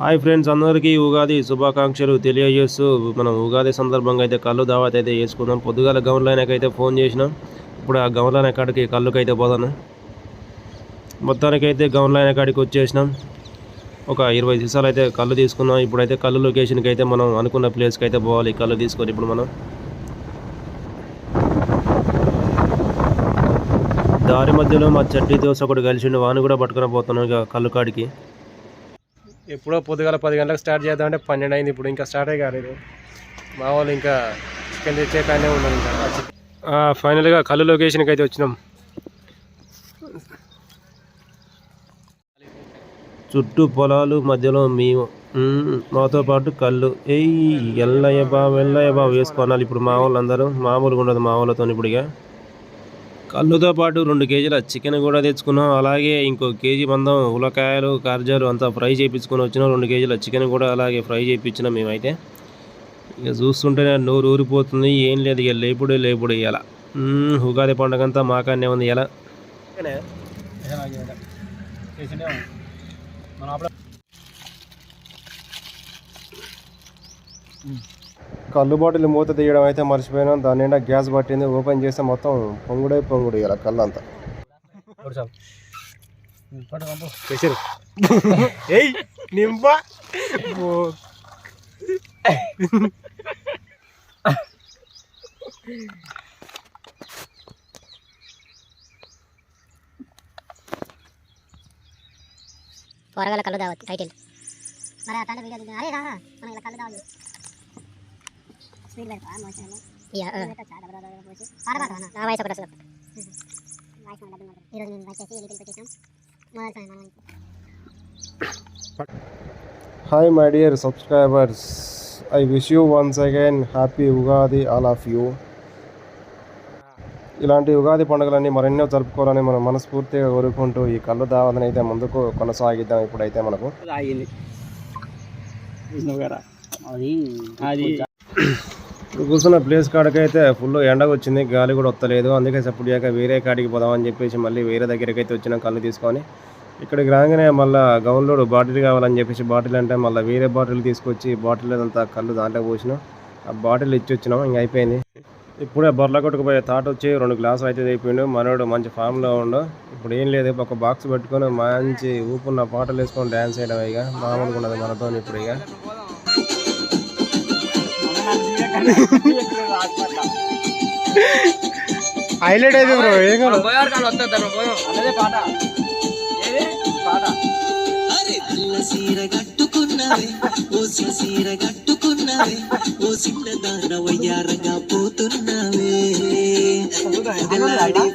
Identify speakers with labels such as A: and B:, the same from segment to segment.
A: Hi friends అందరికీ ఉగాది శుభాకాంక్షలు తెలియజేస్తూ మనం ఉగాది సందర్భంగా అయితే కళ్ళు దావత్ అయితే చేసుకుందాం. పొద్దుగాల గవర్నర్ అయితే ఫోన్ చేసినాం. ఇప్పుడు ఆ గౌన్లైన కాడికి కళ్ళుకైతే పోదాను మొత్తానికైతే గౌన్లైన కాడికి వచ్చేసినాం. ఒక ఇరవై సీసాలు అయితే కళ్ళు తీసుకున్నాం. ఇప్పుడైతే కళ్ళు లొకేషన్కి అయితే మనం అనుకున్న ప్లేస్కి అయితే పోవాలి. కళ్ళు తీసుకొని ఇప్పుడు మనం దారి మధ్యలో మా చడ్డీ దోశ ఒకటి కలిసిండు. వాని కూడా పట్టుకుని పోతున్నాం ఇక కళ్ళు కాడికి. ఎప్పుడో పొద్దుగాల పది గంటలకు స్టార్ట్ చేద్దామంటే పన్నెండు అయింది ఇప్పుడు ఇంకా స్టార్ట్ కాలేదు. మా వాళ్ళు ఇంకా చికెన్ తెచ్చే కానీ ఉన్నారు ఇంకా. ఫైనల్గా కళ్ళు లొకేషన్కి అయితే వచ్చినాం. చుట్టూ పొలాలు మధ్యలో మేము. మాతో పాటు కళ్ళు ఏయ్ ఎల్లయ్య బావ ఎల్లయ్య బావ వేసుకోనాలి ఇప్పుడు మా వాళ్ళందరూ. మామూలుగా ఉండదు మా వాళ్ళతో ఇప్పుడు ఇక కళ్ళుతో పాటు రెండు కేజీల చికెన్ కూడా తెచ్చుకున్నాం. అలాగే ఇంకో కేజీ మందం ఉలకాయలు కార్జాలు అంతా ఫ్రై చేయించుకొని వచ్చినాం. రెండు కేజీల చికెన్ కూడా అలాగే ఫ్రై చేయించినాం మేమైతే. ఇక చూస్తుంటేనే నోరు ఊరిపోతుంది. ఏం లేదు ఇక లేపుడే లేపుడు ఇవాళ ఉగాది పండుగ అంతా మాకాన్నే ఉంది ఇలా కళ్ళు బాటిల్ మూత తీయడం అయితే మర్చిపోయినాం. దాని నిండా గ్యాస్ పట్టింది. ఓపెన్ చేస్తే మొత్తం పొంగుడే పొంగుడు ఇలా కళ్ళు అంతా
B: పోరగాల కళ్ళు దావత్ టైటిల్. మరి అట్లాంటి వీడియో అరే రా మనం ఇలా కళ్ళు దావత్ స్పీడ్ పెడతా మోషన్ నా వయసు ఒకటి అసలు. ఈరోజు మేము వచ్చేసి ఎలికలు పెట్టేసాం మొదటి సమయం మనం
A: hi my dear subscribers I wish you once again happy Ugadi all of you ఇలాంటి ఉగాది పండుగలన్నీ మరెన్నో జరుపుకోవాలని మనం మనస్ఫూర్తిగా కోరుకుంటూ ఈ కళ్ళు దావదని అయితే ముందుకు కొనసాగిద్దాం ఇప్పుడైతే మనకు.
C: అది.
A: ఇప్పుడు కూర్చున్న ప్లేస్ కాడికైతే ఫుల్ ఎండ వచ్చింది గాలి కూడా వస్తలేదు అందుకే సప్పుడు వేరే కాడికి పోదామని చెప్పేసి మళ్ళీ వేరే దగ్గరికి అయితే వచ్చిన కళ్ళు తీసుకొని ఇక్కడికి రాగానే మళ్ళీ గౌన్లోడు బాటిల్ కావాలని చెప్పేసి బాటిల్ అంటే మళ్ళీ వేరే బాటిల్ తీసుకొచ్చి బాటిల్ అంతా కళ్ళు దాంట్లో పోసినాం ఆ బాటిల్ ఇచ్చి వచ్చినాం ఇంక అయిపోయింది. ఇప్పుడే బొర్ల కొట్టుకుపోయే తాట్ వచ్చి రెండు గ్లాసులు అయితే అయిపోయిండు మనోడు మంచి ఫామ్లో ఉండు. ఇప్పుడు ఏం లేదు ఒక బాక్స్ పెట్టుకొని మంచి ఊపున్న పాటలు వేసుకొని డ్యాన్స్ చేయడం ఇక. మామూలుగా ఉన్నది మనతో ఇప్పుడు ఇక. హైలైట్ అయితే బ్రో ఏం
C: అదే పాట.
D: సీర కట్టుకున్నవే ఓ సీర కట్టుకున్నవే ఓ చిన్నదాన వయ్యారంగా పోతున్నవే.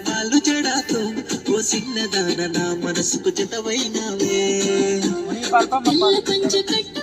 D: పాలు జడాతో ఓ చిన్నదాన నా మనసుకు జతవైనవే.
E: కంచె కట్టుకోనిరా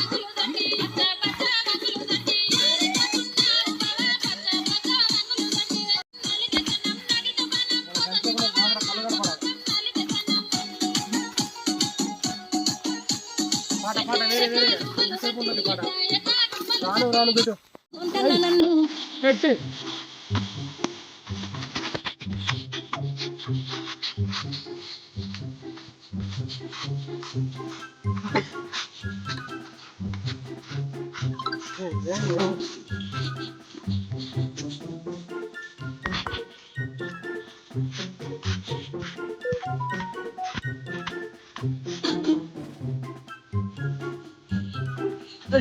E: పాట పాట వేరే వేరే.
C: ఎంతసేపు
E: ఉన్నది పాట
C: రాను రాను పెట్టు
A: పెట్టి Oh, yeah. Hey!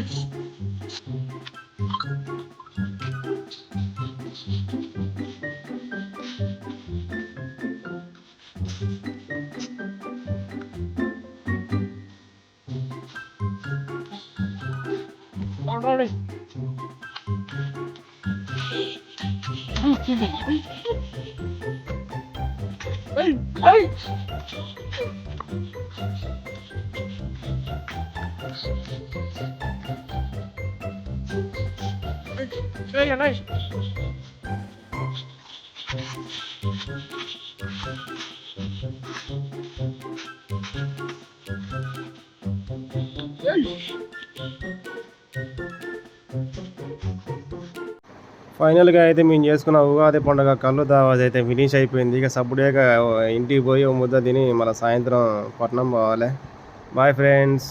A: Hey!
E: నన్ను
A: పెట్టి ఫైనల్గా అయితే మేము చేసుకున్న ఉగాది పండుగ కళ్ళు దావాది అయితే ఫినిష్ అయిపోయింది. ఇక సప్పుడేక ఇంటికి పోయి ముద్ద తిని మళ్ళీ సాయంత్రం పట్నం పోవాలి. Bye friends